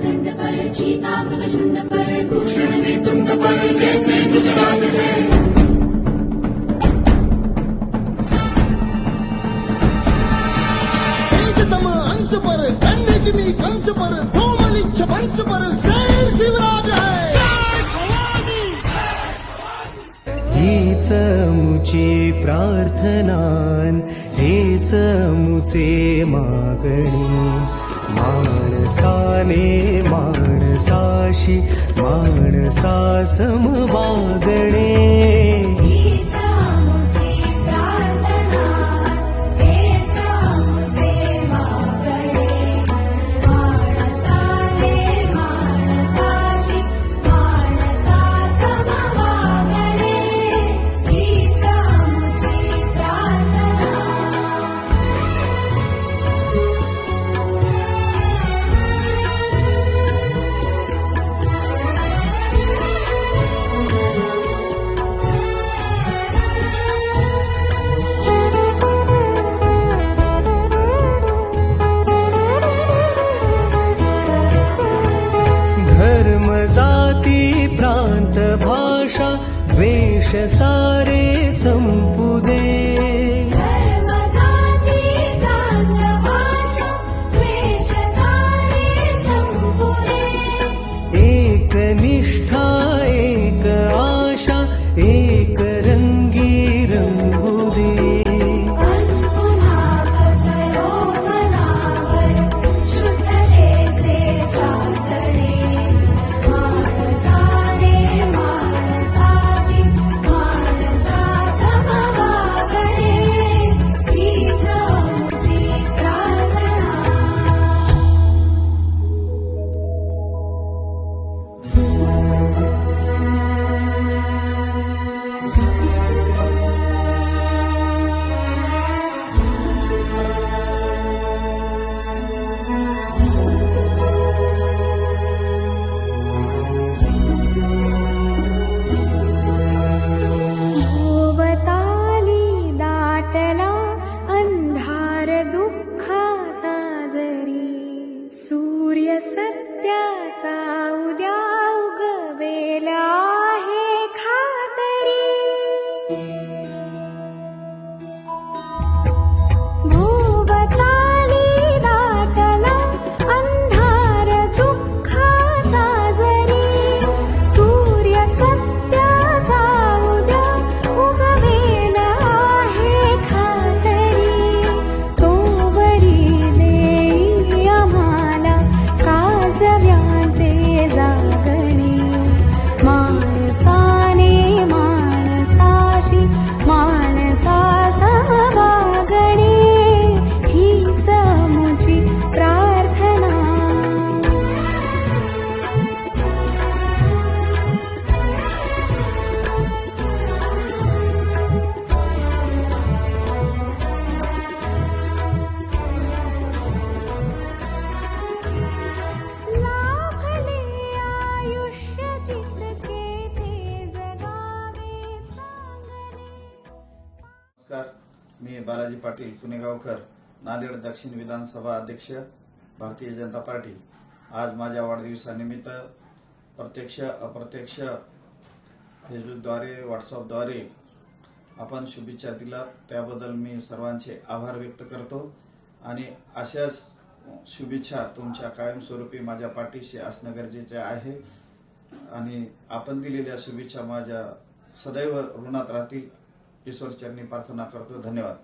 वक्रतुंड पर चीता मृगशुंड पर भूषण में तुंड पर जैसे मृगराज है। अंश पर गंडजमी कंस पर कोमलिच्छ वंश पर शेर शिवराज है। हीच मुची प्रार्थनान हेच मुचे मागणी। माणसाने माणसाशी माणसा सम वृक्षसारे मी बालाजी पाटील पुणेगावकर नांदेड दक्षिण विधानसभा अध्यक्ष भारतीय जनता पार्टी. आज माझ्या वाढदिवसानिमित्त प्रत्यक्ष अप्रत्यक्ष फेसबुकद्वारे व्हॉट्सअपद्वारे आपण शुभेच्छा दिलात. त्याबद्दल मी सर्वांचे आभार व्यक्त करतो आणि अशाच शुभेच्छा तुमच्या कायमस्वरूपी माझ्या पाठीशी असणं गरजेचे आहे. आणि आपण दिलेल्या शुभेच्छा माझ्या सदैव ऋणात राहतील. ईश्वरचरणी प्रार्थना करतो. धन्यवाद.